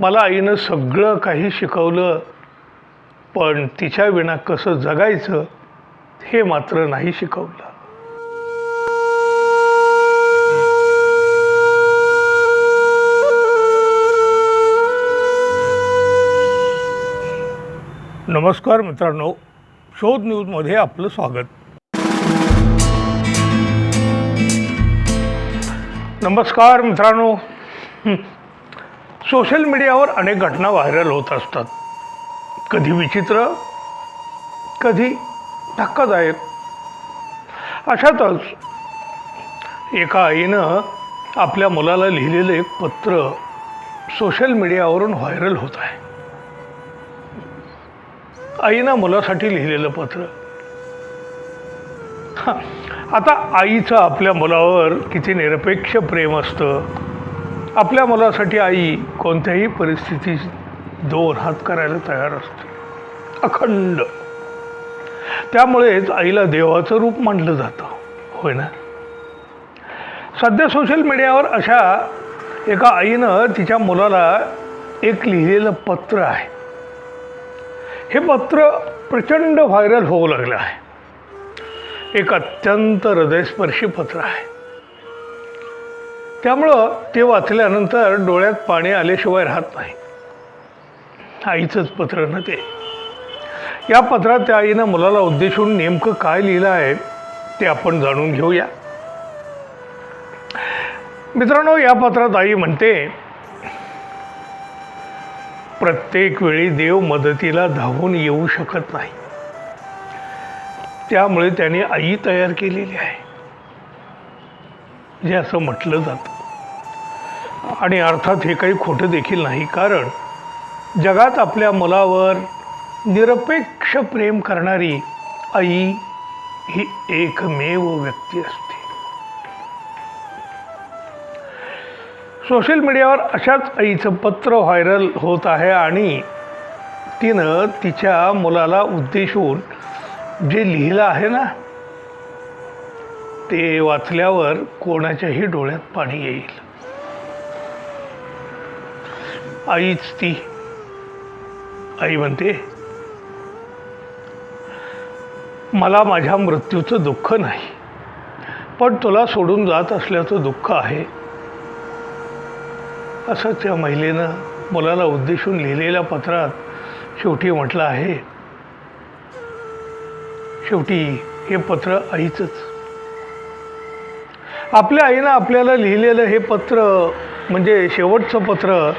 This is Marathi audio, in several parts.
मला आईनं सगळं काही शिकवलं पण तिच्या विना कसं जगायचं हे मात्र नाही शिकवलं. नमस्कार मित्रांनो शोध न्यूजमध्ये आपलं स्वागत. नमस्कार मित्रांनो. सोशल मीडियावर अनेक घटना व्हायरल होत असतात. कधी विचित्र कधी धक्कादायक. अशातच एका आईनं आपल्या मुलाला लिहिलेलं एक पत्र सोशल मीडियावरून व्हायरल होत आहे. आईनं मुलासाठी लिहिलेलं पत्र. आता आईचं आपल्या मुलावर किती निरपेक्ष प्रेम असतं आपल्या मुलासाठी आई कोणत्याही परिस्थितीत दोन हात करायला तयार असते. अखंड. त्यामुळेच आईला देवाचं रूप मानलं जातं. होय ना? सध्या सोशल मीडियावर अशा एका आईनं तिच्या मुलाला एक लिहिलेलं पत्र आहे. हे पत्र प्रचंड व्हायरल होऊ लागलं आहे. एक अत्यंत हृदयस्पर्शी पत्र आहे. त्यामुळं ते वाचल्यानंतर डोळ्यात पाणी आल्याशिवाय राहत नाही. आईचंच पत्र न ते. या पत्रात त्या आईनं मुलाला उद्देशून नेमकं काय लिहिलं आहे ते आपण जाणून घेऊया. मित्रांनो या पत्रात आई म्हणते प्रत्येक वेळी देव मदतीला धावून येऊ शकत नाही. त्यामुळे त्याने आई तयार केलेली आहे. जे असं म्हटलं जातं. आणि अर्थात हे काही खोटं देखील नाही कारण जगात आपल्या मुलावर निरपेक्ष प्रेम करणारी आई ही एकमेव व्यक्ती असते. सोशल मीडियावर अशाच आईचं पत्र व्हायरल होत आहे आणि तिनं तिच्या मुलाला उद्देशून जे लिहिलं आहे ना ते वाचल्यावर कोणाच्याही डोळ्यात पाणी येईल. आईच ती. आई म्हणते मला माझ्या मृत्यूचं दुःख नाही पण तुला सोडून जात असल्याचं दुःख आहे. असं त्या महिलेनं मुलाला उद्देशून लिहिलेल्या पत्रात शेवटी म्हटलं आहे. शेवटी हे पत्र आईचंच. आपल्या आईनं आपल्याला लिहिलेलं हे पत्र म्हणजे शेवटचं पत्र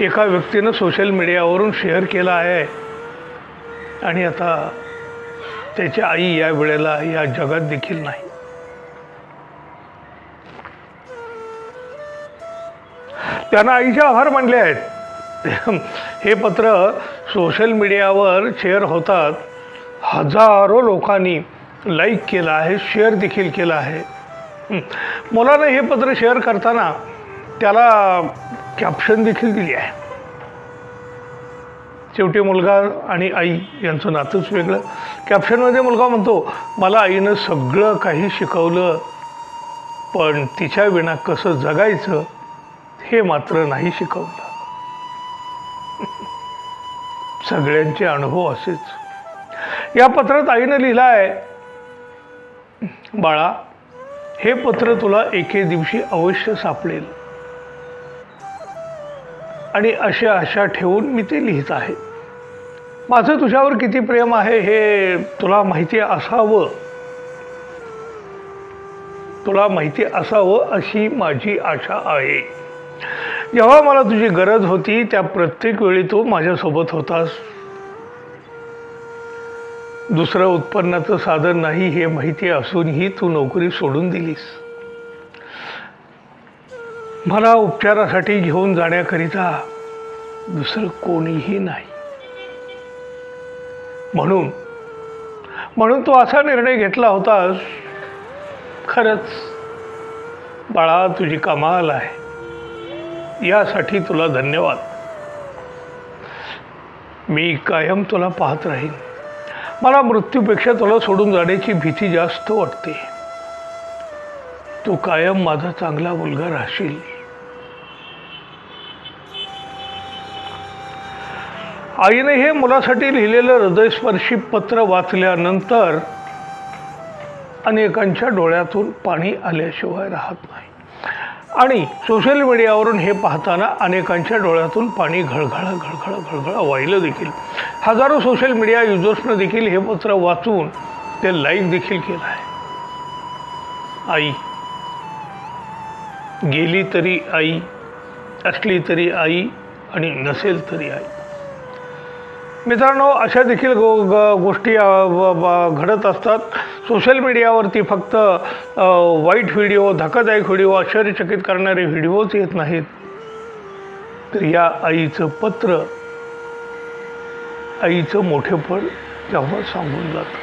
एका व्यक्तीनं सोशल मीडियावरून शेअर केलं आहे. आणि आता त्याची आई या वेळेला या जगात देखील नाही. त्यांना आईचे आभार मानले आहेत. हे पत्र सोशल मीडियावर शेअर होतात. हजारो लोकांनी लाईक केलं आहे शेअर देखील केलं आहे. मुलानं हे पत्र शेअर करताना त्याला कॅप्शन देखील दिली आहे. शेवटी मुलगा आणि आई यांचं नातंच वेगळं. कॅप्शनमध्ये मुलगा म्हणतो मला आईनं सगळं काही शिकवलं पण तिच्या विना कसं जगायचं हे मात्र नाही शिकवलं. सगळ्यांचे अनुभव असेच. या पत्रात आईनं लिहिलं आहे बाळा हे पत्र तुला एके दिवशी अवश्य सापडेल. आणि अशा आशा ठेवून मी ते लिहित आहे. माझं तुझ्यावर किती प्रेम आहे हे तुला माहिती असावं. तुला माहिती असावं अशी माझी आशा आहे. जेव्हा मला तुझी गरज होती त्या प्रत्येक वेळी तू माझ्यासोबत होतास. दुसरं उत्पन्नाचं साधन नाही हे माहिती असूनही तू नोकरी सोडून दिलीस. मला उपचारासाठी घेऊन जाण्याकरिता दुसरं कोणीही नाही. म्हणून म्हणून तू असा निर्णय घेतला होतास खरंच बाळा तुझी कमाल आहे. यासाठी तुला धन्यवाद. मी कायम तुला पाहत राहीन. मला मृत्यूपेक्षा तुला सोडून जाण्याची भीती जास्त वाटते. तू कायम माझा चांगला मुलगा राहशील. आईने हे मुलासाठी लिहिलेलं हृदयस्पर्शी पत्र वाचल्यानंतर अनेकांच्या डोळ्यातून पाणी आल्याशिवाय राहत नाही. आणि सोशल मीडियावरून हे पाहताना अनेकांच्या डोळ्यातून पाणी घळघळा घळघळा घळघळा वाहिलं देखील. हजारो सोशल मीडिया युजर्सनं देखील हे पत्र वाचून ते लाईक देखील केलं आहे. आई. गेली तरी आई असली तरी आई आणि नसेल तरी आई. मित्रांनो अशा देखील गो गोष्टी घडत असतात. सोशल मीडियावरती फक्त वाईट व्हिडिओ धक्कादायक व्हिडिओ आश्चर्यचकित करणारे व्हिडिओच येत नाहीत. तर या आईचं पत्र आईचं मोठेपण तेव्हा सांगून जातं.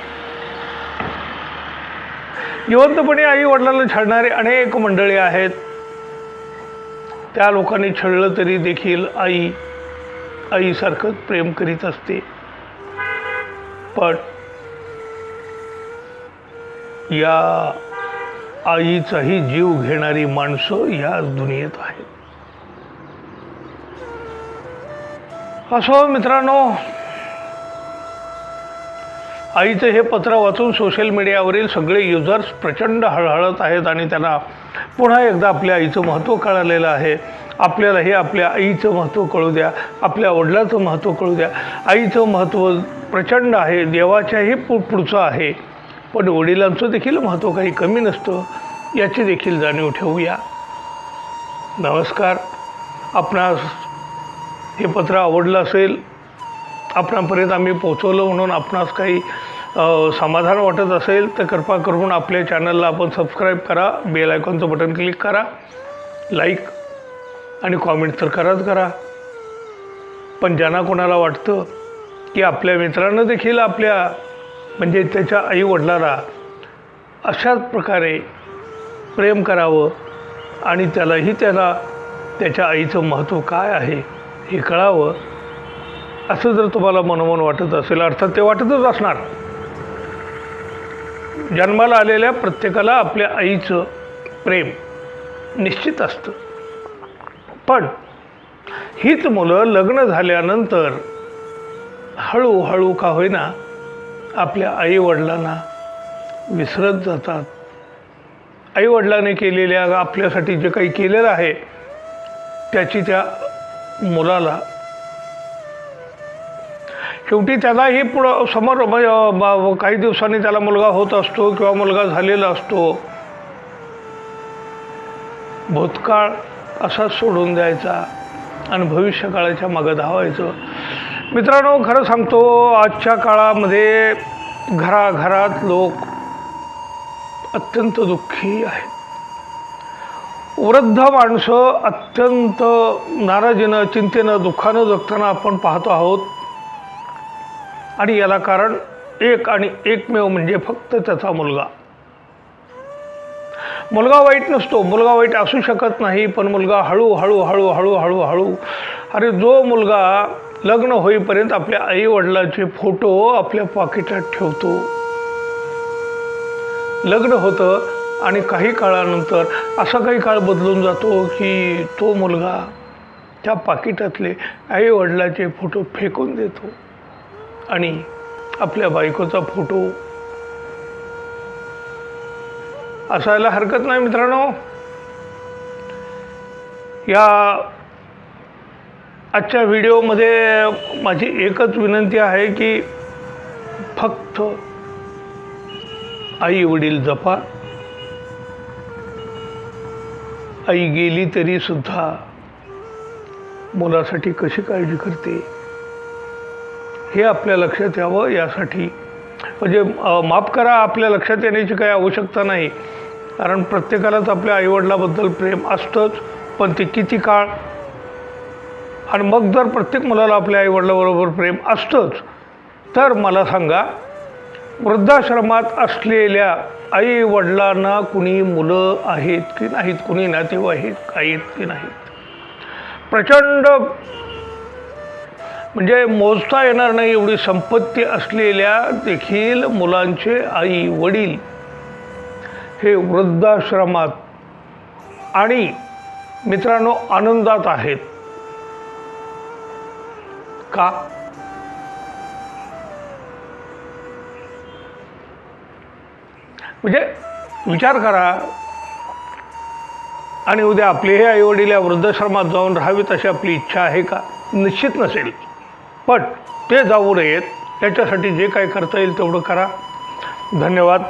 जिवंतपणे आई वडिलांना छळणारे अनेक मंडळी आहेत. त्या लोकांनी छळलं तरी देखील आई आईसारखंच प्रेम करीत असते. पण या आईचाही जीव घेणारी माणसं या दुनियेत आहेत. असो मित्रांनो आईचं हे पत्र वाचून सोशल मीडियावरील सगळे युजर्स प्रचंड हळहळत आहेत आणि त्यांना पुन्हा एकदा आपल्या आईचं महत्त्व कळालेलं आहे. आपल्यालाही आपल्या आईचं महत्त्व कळू द्या आपल्या वडिलाचं महत्त्व कळू द्या. आईचं महत्त्व प्रचंड आहे देवाच्याही पु पुढचं आहे. पण वडिलांचं देखील महत्त्व काही कमी नसतं याची देखील जाणीव ठेवूया. नमस्कार. आपणास हे पत्र आवडलं असेल आपणापर्यंत आम्ही पोचवलं म्हणून आपणास काही समाधान वाटत असेल तर कृपा करून आपल्या चॅनलला आपण सबस्क्राईब करा बेल आयकॉनचं बटन क्लिक करा लाईक आणि कॉमेंट तर कराच करा. पण ज्यांना कोणाला वाटतं की आपल्या मित्रांनं देखील आपल्या म्हणजे त्याच्या आईवडिलाला अशाच प्रकारे प्रेम करावं आणि त्यालाही त्याला त्याच्या आईचं महत्त्व काय आहे हे कळावं असं जर तुम्हाला मनोमन वाटत असेल अर्थात ते वाटतच असणार. जन्माला आलेल्या प्रत्येकाला आपल्या आईचं प्रेम निश्चित असतं. पण हीच मुलं लग्न झाल्यानंतर हळूहळू का होईना आपल्या आईवडिलांना विसरत जातात. आईवडिलांनी केलेल्या आपल्यासाठी जे काही केलेलं आहे त्याची त्या मुलाला शेवटी त्यालाही पुढं समोर म्हणजे, काही दिवसांनी त्याला मुलगा होत असतो किंवा मुलगा झालेला असतो. भूतकाळ असाच सोडून द्यायचा आणि भविष्यकाळाच्या मागं धावायचं. मित्रांनो खरं सांगतो आजच्या काळामध्ये घराघरात लोक अत्यंत दुःखी आहेत वृद्ध माणसं अत्यंत नाराजीनं चिंतेनं दुःखानं जगताना आपण पाहतो आहोत आणि याला कारण एक आणि एकमेव म्हणजे फक्त त्याचा मुलगा मुलगा वाईट नसतो मुलगा वाईट असू शकत नाही पण मुलगा हळू हळू हळू हळू हळू हळू अरे जो मुलगा लग्न होईपर्यंत आपल्या आई वडिलाचे फोटो आपल्या पाकिटात ठेवतो. लग्न होतं आणि काही काळानंतर असा काही काळ बदलून जातो की तो मुलगा त्या पाकिटातले आई वडिलाचे फोटो फेकून देतो आणि आपल्या बायकोचा फोटो. असायला हरकत नाही मित्रांनो. या आजच्या व्हिडिओमध्ये माझी एकच विनंती आहे की फक्त आई वडील जपा. आई गेली तरी सुद्धा मुलासाठी कशी काळजी करते? हे आपल्या लक्षात यावं यासाठी. म्हणजे माफ करा आपल्या लक्षात येण्याची काही आवश्यकता नाही. कारण प्रत्येकालाच आपल्या आईवडिलाबद्दल प्रेम असतंच पण ते किती काळ आणि मग जर प्रत्येक मुलाला आपल्या आईवडिलाबरोबर प्रेम असतंच तर मला सांगा वृद्धाश्रमात असलेल्या आई वडिलांना कुणी मुलं आहेत की नाहीत? कुणी नातेवाईक आहेत? की नाहीत? प्रचंड म्हणजे मोजता येणार नाही एवढी संपत्ती असलेल्या देखील मुलांचे आई वडील हे वृद्धाश्रमात आणि मित्रांनो आनंदात आहेत. का? म्हणजे विचार करा. आणि उद्या आपले हे आईवडील या वृद्धाश्रमात जाऊन राहावीत अशी आपली इच्छा आहे का? निश्चित नसेल. पण ते जाऊ नयेत. त्याच्यासाठी जे काय करता येईल तेवढं करा. धन्यवाद.